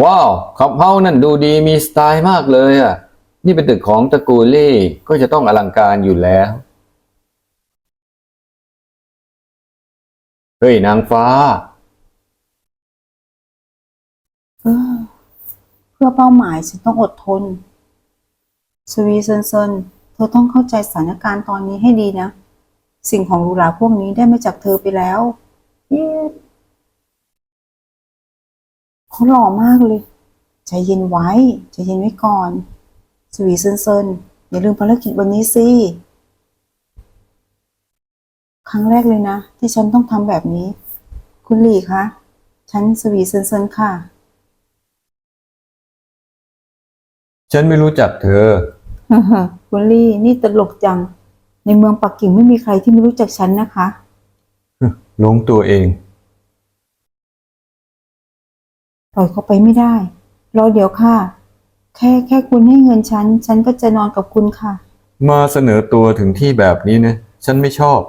ว้าวขับเฮานั่นดูดีมีสไตล์มากเลยอะ นี่เป็นตึกของตระกูลลี่ก็จะต้องอลังการอยู่แล้ว เฮ้ย นางฟ้า เออเพื่อเป้าหมายฉันต้องอดทน สวีเซนเซนเธอต้องเข้าใจสถานการณ์ตอนนี้ให้ดีนะ สิ่งของหรูหราพวกนี้ได้มาจากเธอไปแล้ว เย้เขาหล่อมากเลย ใจเย็นไว้ ใจเย็นไว้ก่อน สวีเซนเซนอย่าลืมภารกิจวันนี้สิ ครั้งแรกเลยนะ ที่ฉันต้องทำแบบนี้ คุณหลี่คะ ฉันสวีเซนเซนค่ะ ฉันไม่รู้จักเธอฮ่าฮ่าคุณลี่นี่ตลกจัง ในเมืองปักกิ่งไม่มีใครที่ไม่รู้จักฉันนะคะหลงตัวเอง ปล่อยเขาไปไม่ได้ รอเดี๋ยวค่ะ แค่แค่คุณให้เงินฉัน ฉันก็จะนอนกับคุณค่ะ มาเสนอตัวถึงที่แบบนี้นะ ฉันไม่ชอบ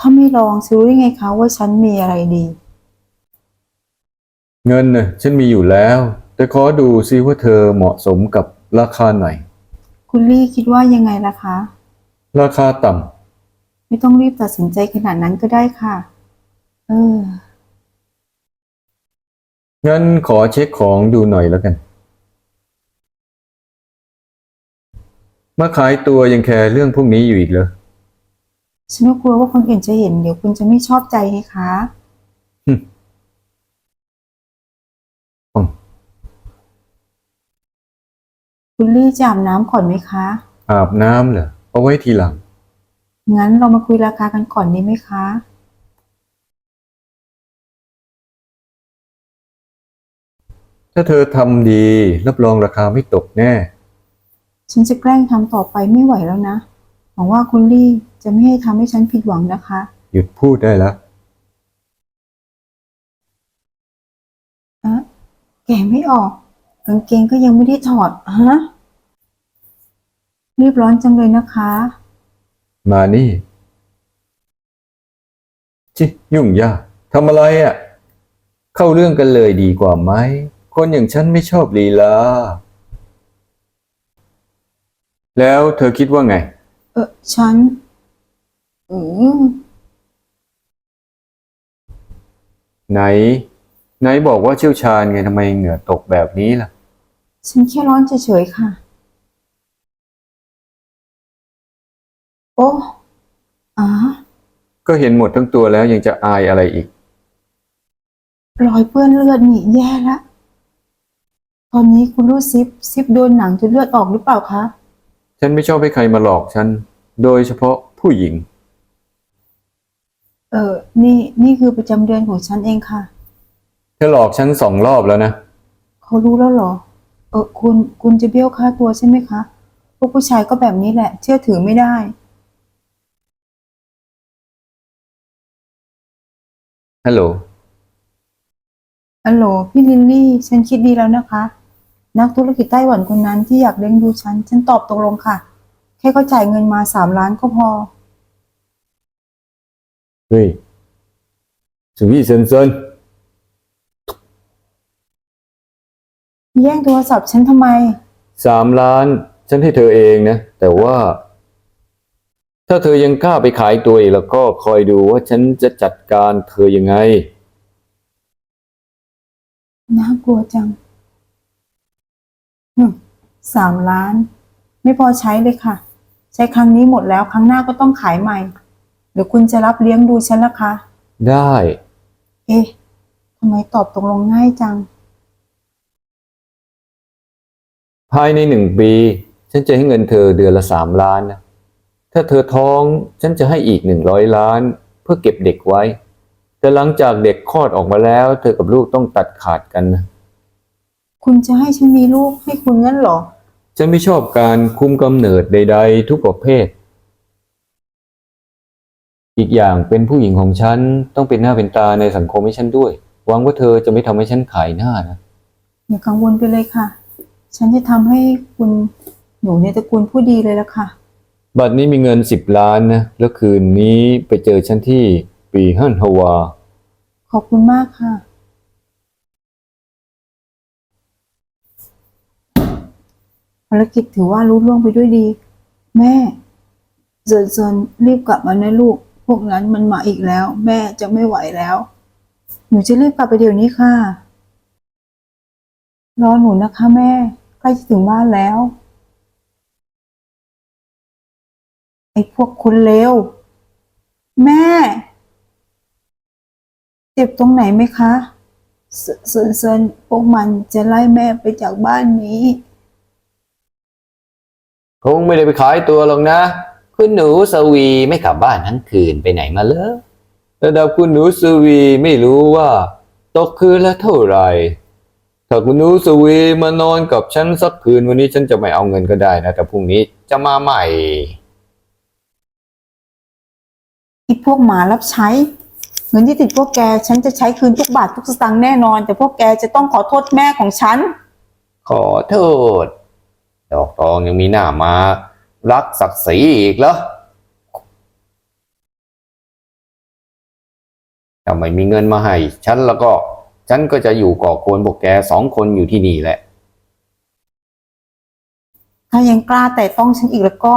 ถ้าไม่ลองจะรู้ได้ไงคะว่าฉันมีอะไรดี เงินน่ะฉันมีอยู่แล้ว แต่ขอดูซิว่าเธอเหมาะสมกับราคาไหน คุณลี่คิดว่ายังไงล่ะคะ ราคาต่ไม่ต้องรีบตัดสินใจขนาดนั้นก็ได้ค่ะ เออำ งั้นขอเช็คของดูหน่อยแล้วกัน มาขายตัวยังแคร์เรื่องพวกนี้อยู่อีกเหรอ ฉันก็กลัวว่าคนอื่นจะเห็นเดี๋ยวคุณจะไม่ชอบใจไงคะอืมคุณลี่จะอาบน้ำก่อนไหมคะ อาบน้ำเหรอ เอาไว้ทีหลัง งั้นเรามาคุยราคากันก่อนดีไหมคะ ถ้าเธอทำดี รับรองราคาไม่ตกแน่ ฉันจะแกล้งทำต่อไปไม่ไหวแล้วนะ หวังว่าคุณลี่จะไม่ให้ทำให้ฉันผิดหวังนะคะ หยุดพูดได้แล้วเอะแกะไม่ออก กางเกงก็ยังไม่ได้ถอดฮะรีบร้อนจังเลยนะคะ มานี่ชิยุ่งยากทำอะไรอะ่ะ เข้าเรื่องกันเลยดีกว่าไหม คนอย่างฉันไม่ชอบลีลา แล้วเธอคิดว่าไง เออฉัน อืมไหน ไหนบอกว่าเชี่ยวชาญไงทำไมเหงื่อตกแบบนี้ล่ะ ฉันแค่ร้อนเฉยๆค่ะ โอ้อาก็เห็นหมดทั้งตัวแล้วยังจะอายอะไรอีก รอยเปื้อนเลือดนี่แย่ละ ตอนนี้คุณรู้ซิปซิปโดนหนังจนเลือดออกหรือเปล่าคะ ฉันไม่ชอบให้ใครมาหลอกฉัน โดยเฉพาะผู้หญิง เออ นี่นี่คือประจำเดือนของฉันเองค่ะ เธอหลอกฉันสองรอบแล้วนะ เขารู้แล้วเหรอ เออคุณคุณจะเบี้ยวค่าตัวใช่ไหมคะ พวกผู้ชายก็แบบนี้แหละ เชื่อถือไม่ได้ ฮัลโหลอัลโหล พี่ลิลลี่ ฉันคิดดีแล้วนะคะ นักธุรกิจไต้หวันคนนั้นที่อยากเลี้ยงดูฉัน ฉันตอบตกลงค่ะ แค่เขาจ่ายเงินมาสามล้านก็พอเฮ้ยสุวิเซนเซนแย่งโทรศัพท์ฉันทำไม สามล้าน ฉันให้เธอเองนะ แต่ว่า ถ้าเธอยังกล้าไปขายตัวอีกแล้วก็คอยดูว่าฉันจะจัดการเธอยังไง น่ากลัวจังหึ สามล้าน ไม่พอใช้เลยค่ะ ใช้ครั้งนี้หมดแล้วครั้งหน้าก็ต้องขายใหม่ เดี๋ยวคุณจะรับเลี้ยงดูฉันละคะ ได้ เอ๊ะทำไมตอบตกลงง่ายจัง ภายในหนึ่งปี ฉันจะให้เงินเธอเดือนละสามล้านนะ ถ้าเธอท้อง ฉันจะให้อีกหนึ่งร้อยล้าน เพื่อเก็บเด็กไว้ แต่หลังจากเด็กคลอดออกมาแล้ว เธอกับลูกต้องตัดขาดกันนะ คุณจะให้ฉันมีลูกให้คุณงั้นเหรอ ฉันไม่ชอบการคุมกำเนิดใด ๆ ทุกประเภท อีกอย่างเป็นผู้หญิงของฉันต้องเป็นหน้าเป็นตาในสังคมให้ฉันด้วย หวังว่าเธอจะไม่ทำให้ฉันขายหน้านะอย่ากังวลไปเลยค่ะ ฉันจะทำให้คุณหนูในตระกูลผู้ดีเลยละค่ะ บัตรนี้มีเงินสิบล้านนะ แล้วคืนนี้ไปเจอฉันที่ปีฮั่นฮาวา ขอบคุณมากค่ะารกิจถือว่ารู้ล่วงไปด้วยดี แม่เซินเซินรีบกลับมานะลูก พวกนั้นมันมาอีกแล้ว แม่จะไม่ไหวแล้ว หนูจะรีบกลับไปเดี๋ยวนี้ค่ะ รอหนูนะคะแม่ ใกล้จะถึงบ้านแล้ว ไอ้พวกคนเลวแม่ เจ็บตรงไหนไหมคะเซเซินเซินพวกมันจะไล่แม่ไปจากบ้านนี้ คงไม่ได้ไปขายตัวหรอกนะ คุณหนูสวีไม่กลับบ้านทั้งคืนไปไหนมาเลยระดับคุณหนูสวีไม่รู้ว่า ตกคืนละเท่าไหร่ถ้าคุณหนูสวีมานอนกับฉันสักคืนวันนี้ฉันจะไม่เอาเงินก็ได้นะแต่พรุ่งนี้จะมาใหม่ไอ้พวกหมารับใช้ เงินที่ติดพวกแก ฉันจะใช้คืนทุกบาททุกสตางค์แน่นอน แต่พวกแกจะต้องขอโทษแม่ของฉัน ขอโทษ ดอกทองยังมีหน้ามา รักศักดิ์ศรีอีกเหรอถ้าไม่มีเงินมาให้ฉันแล้วก็ ฉันก็จะอยู่ก่อกวนพวกแกสองคนอยู่ที่นี่แหละ ถ้ายังกล้าแต่ต้องฉันอีกแล้วก็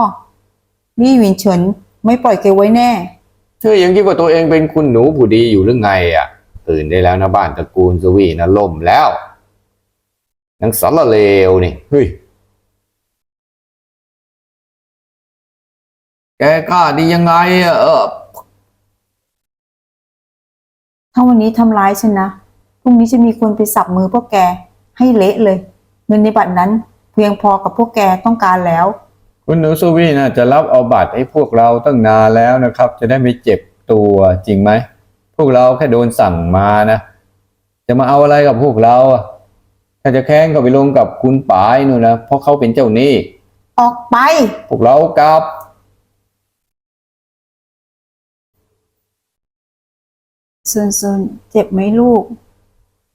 ลี่หวินเฉินไม่ปล่อยแกไว้แน่ เธอยังคิดว่าตัวเองเป็นคุณหนูผู้ดีอยู่หรือไงอะ ตื่นได้แล้วนะบ้านตระกูลสวีนะล่มแล้วนังสารเลวนี่เฮ้ย แกกล้าดียังไงอะเออถ้าวันนี้ทำร้ายฉันนะ พรุ่งนี้จะมีคนไปสับมือพวกแกให้เละเลย เงินในบัตรนั้นเพียงพอกับพวกแกต้องการแล้ว คุณหนูสวีน่าจะรับเอาบัตรให้พวกเราตั้งนานแล้วนะครับ จะได้ไม่เจ็บตัวจริงไหม พวกเราแค่โดนสั่งมานะ จะมาเอาอะไรกับพวกเราอะถ้าจะแค้นก็ไปลงกับคุณป๋ายนู่นนะเพราะเขาเป็นเจ้าหนี้ออกไป พวกเรากลับ เซินเซินเจ็บไหมลูก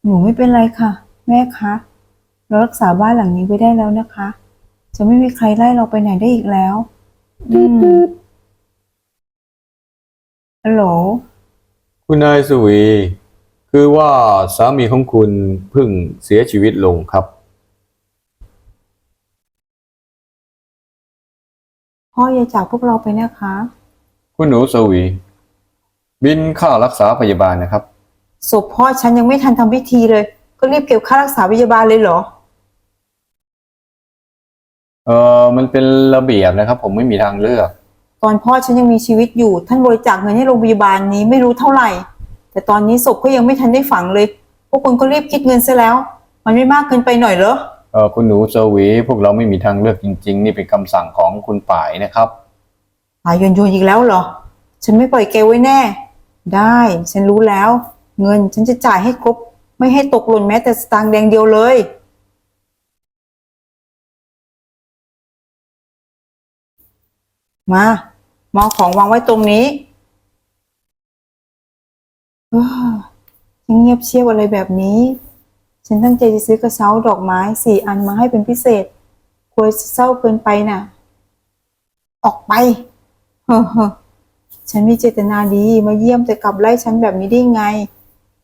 หนูไม่เป็นไรค่ะ แม่คะเรารักษาบ้านหลังนี้ไว้ได้แล้วนะคะ จะไม่มีใครไล่เราไปไหนได้อีกแล้วอืมฮัลโหลคุณนายสวี คือว่าสามีของคุณเพิ่งเสียชีวิตลงครับ พ่ออย่าจากพวกเราไปนะคะ คุณหนูสวี บินค่ารักษาพยาบาลนะครับ ศพพ่อฉันยังไม่ทันทำพิธีเลย ก็รีบเก็บค่ารักษาพยาบาลเลยเหรอ เออมันเป็นระเบียบนะครับ ผมไม่มีทางเลือก ตอนพ่อฉันยังมีชีวิตอยู่ท่านบริจาคเงินให้โรงพยาบาลนี้ไม่รู้เท่าไหร่ แต่ตอนนี้ศพก็ยังไม่ทันได้ฝังเลย พวกคุณก็รีบคิดเงินซะแล้ว มันไม่มากเกินไปหน่อยเหรอ เออคุณหนูสวีพวกเราไม่มีทางเลือกจริง ๆ นี่เป็นคำสั่งของคุณป่ายนะครับ หายโยนโยนอีกแล้วเหรอ ฉันไม่ปล่อยแกไว้แน่ ได้ ฉันรู้แล้ว เงินฉันจะจ่ายให้ครบ ไม่ให้ตกหล่นแม้แต่สตางค์แดงเดียวเลย มามาเอาของวางไว้ตรงนี้เอ้อฉันเงียบเชียบอะไรแบบนี้ ฉันตั้งใจจะซื้อกระเช้าดอกไม้สี่อันมาให้เป็นพิเศษกลัวจะเศร้าเกินไปน่ะ ออกไป เฮ้อ ฉันมีเจตนาดีมาเยี่ยมแต่กลับไล่ฉันแบบนี้ได้ไง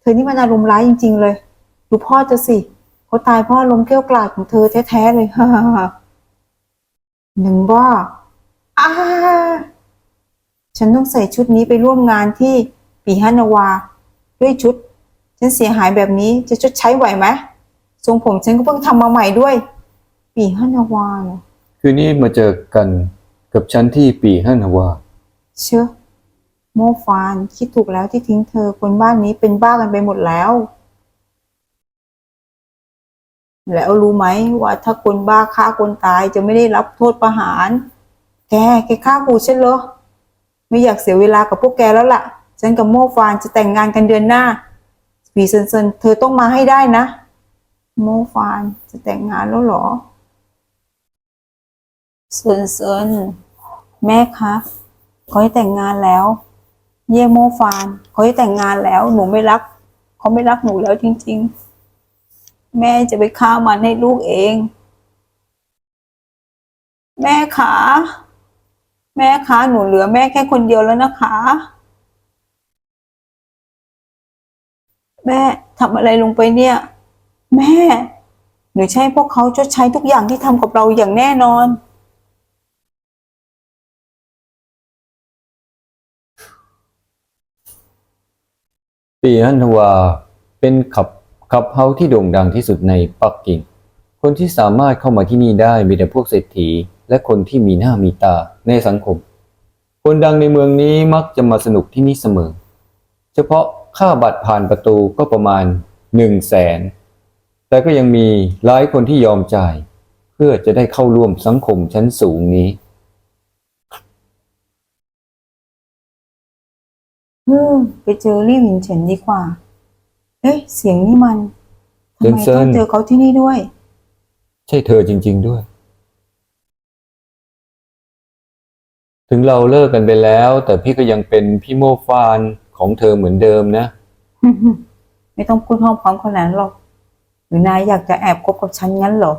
เธอนี่มันอารมณ์ร้ายจริง ๆ เลย ดูพ่อจะสิเขาตายเพ่อลมณ์เกลี้ยวกล่อมของเธอแท้ๆเลยฮ่าฮ่าฮ่าหนึ่งบ้าอ้าฉันต้องใส่ชุดนี้ไปร่วมงานที่ปีฮานาวา ด้วยชุด ฉันเสียหายแบบนี้จะชดใช้ไหวไหมทรงผมฉันก็เพิ่งทำมาใหม่ด้วย ปีฮานาวาเนอะคืนนี้มาเจอกันกับฉันที่ปีฮันาวา เชื่อ โมฟาน คิดถูกแล้วที่ทิ้งเธอ คนบ้านนี้เป็นบ้ากันไปหมดแล้ว แล้วรู้ไหมว่าถ้าคนบ้าฆ่าคนตายจะไม่ได้รับโทษประหาร แก แกฆ่ากูฉันเหรอ ไม่อยากเสียเวลากับพวกแกแล้วล่ะ ฉันกับโมฟานจะแต่งงานกันเดือนหน้าปีเซนเซนเธอต้องมาให้ได้นะ โมฟานจะแต่งงานแล้วเหรอเซนเซนแม่คะเขาให้แต่งงานแล้ว เยโมฟานเขาให้แต่งงานแล้ว หนูไม่รัก เขาไม่รักหนูแล้วจริง ๆ แม่จะไปฆ่ามันให้ลูกเอง แม่ขาแม่คะหนูเหลือแม่แค่คนเดียวแล้วนะคะ แม่ทำอะไรลงไปเนี่ย แม่ หนูใช้พวกเขาชดใช้ทุกอย่างที่ทำกับเราอย่างแน่นอน ปีฮันทวาเป็นขับขับเฮาที่โด่งดังที่สุดในปักกิ่ง คนที่สามารถเข้ามาที่นี่ได้มีแต่พวกเศรษฐี และคนที่มีหน้ามีตาในสังคม คนดังในเมืองนี้มักจะมาสนุกที่นี่เสมอ เฉพาะค่าบัตรผ่านประตูก็ประมาณหนึ่งแสน แต่ก็ยังมีหลายคนที่ยอมจ่าย เพื่อจะได้เข้าร่วมสังคมชั้นสูงนี้ เฮ้อไปเจอลี่หวินเฉินดีกว่า เอ๊ะ เสียงนี่มันทำไมเซิต้นองๆเจอเขาที่นี่ด้วย ใช่เธอจริง ๆด้วย ถึงเราเลิกกันไปแล้ว แต่พี่ก็ยังเป็นพี่โมฟานของเธอเหมือนเดิมนะ ไม่ต้องพูดพร้อมๆคนนั้นหรอก หรือนายอยากจะแอบคบกับฉันงั้นเหรอ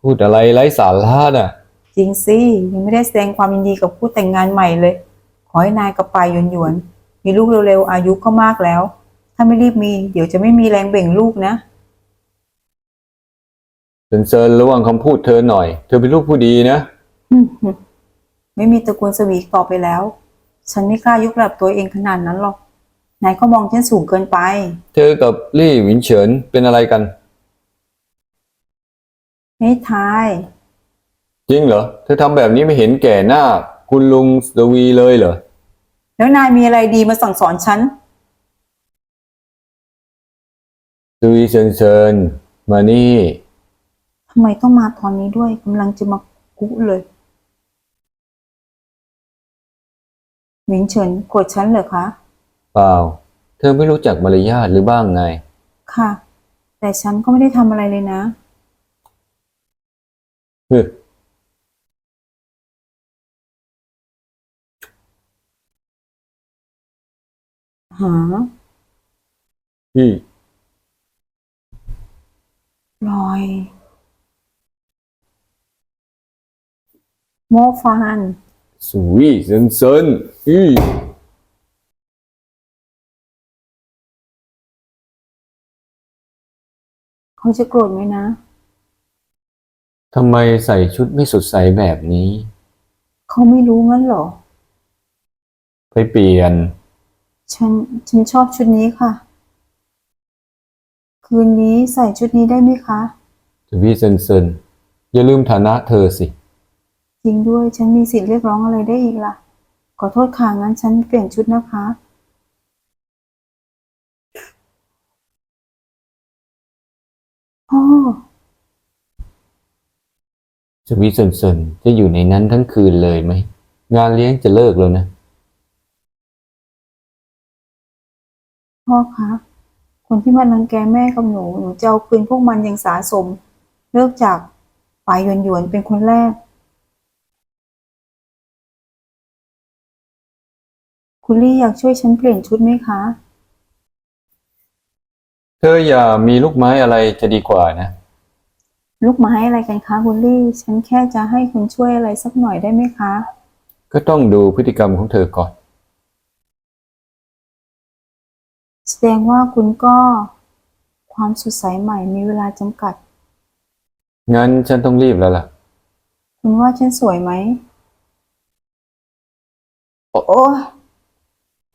พูดอะไรไร้สาระน่ะ จริงสิยังไม่ได้แสดงความยินดีกับผู้แต่งงานใหม่เลย ขอให้นายกับปายหยวนๆ มีลูกเร็วๆ อายุก็มากแล้ว ถ้าไม่รีบมี เดี๋ยวจะไม่มีแรงเบ่งลูกนะ เซินเซินระวังคำพูดเธอหน่อย เธอเป็นลูกผู้ดีนะ ไม่มีตระกูลสวีอีกต่อไปแล้ว ฉันไม่กล้ายกระดับตัวเองขนาดนั้นหรอก นายก็มองฉันสูงเกินไป เธอกับลี่หวินเฉินเป็นอะไรกัน ไม่ทาย จริงเหรอ เธอทำแบบนี้ไม่เห็นแก่หน้า คุณลุงสวีเลยเหรอ แล้วนายมีอะไรดีมาสั่งสอนฉันสวีเซินเซินมานี่ทำไมต้องมาตอนนี้ด้วยกำลังจะมากุเลยหมิงเฉินโกรธฉันเหรอคะเปล่า เธอไม่รู้จักมารยาทหรือบ้างไง ค่ะ แต่ฉันก็ไม่ได้ทำอะไรเลยนะ ฮึ หาพี่ลอยโมฟานสวีเซินเซินอีเขาจะโกรธไหมนะ ทำไมใส่ชุดไม่สดใสแบบนี้ เขาไม่รู้งั้นเหรอ ไปเปลี่ยน ฉันฉันชอบชุดนี้ค่ะ คืนนี้ใส่ชุดนี้ได้ไหมคะสวีเซินเซินอย่าลืมฐานะเธอสิ จริงด้วยฉันมีสิทธิ์เรียกร้องอะไรได้อีกล่ะ ขอโทษค่ะงั้นฉันเปลี่ยนชุดนะคะพ่อสวีเซินเซินจะอยู่ในนั้นทั้งคืนเลยไหม งานเลี้ยงจะเลิกแล้วนะ พ่อคะคนที่มารังแกแม่กับหนูหนูจะเอาคืนพวกมันอย่างสาสม เลิกจากฝ่ายหยวนหยวนๆเป็นคนแรก คุณลี่อยากช่วยฉันเปลี่ยนชุดไหมคะ เธออย่ามีลูกไม้อะไรจะดีกว่านะ ลูกไม้อะไรกันคะคุณลี่ ฉันแค่จะให้คุณช่วยอะไรสักหน่อยได้ไหมคะ ก็ต้องดูพฤติกรรมของเธอก่อน แสดงว่าคุณก็ความสดใสใหม่มีเวลาจำกัด งั้นฉันต้องรีบแล้วล่ะ คุณว่าฉันสวยไหมโอ๊ะโอ้ย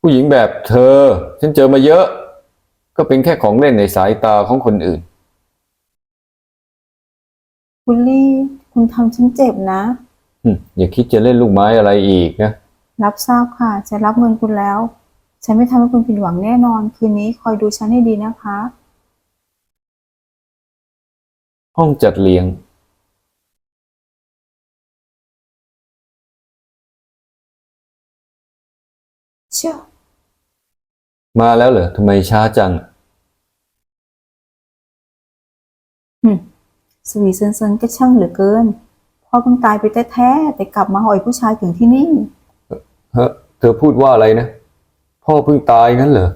ผู้หญิงแบบเธอ ฉันเจอมาเยอะ ก็เป็นแค่ของเล่นในสายตาของคนอื่น คุณลี่ คุณทำฉันเจ็บนะหึอย่าคิดจะเล่นลูกไม้อะไรอีกนะ รับทราบค่ะ จะรับเงินคุณแล้ว ฉันไม่ทำให้คุณผิดหวังแน่นอน คืนนี้คอยดูฉันให้ดีนะคะ ห้องจัดเลี้ยง เชื่อ มาแล้วเหรอทำไมช้าจังหึสวีเซนเซนก็ช่างเหลือเกิน พ่อเพิ่งตายไปแท้ๆแต่กลับมาอ่อยผู้ชายถึงที่นี่เฮ้อเธอพูดว่าอะไรนะ พ่อเพิ่งตายงั้นเหรอ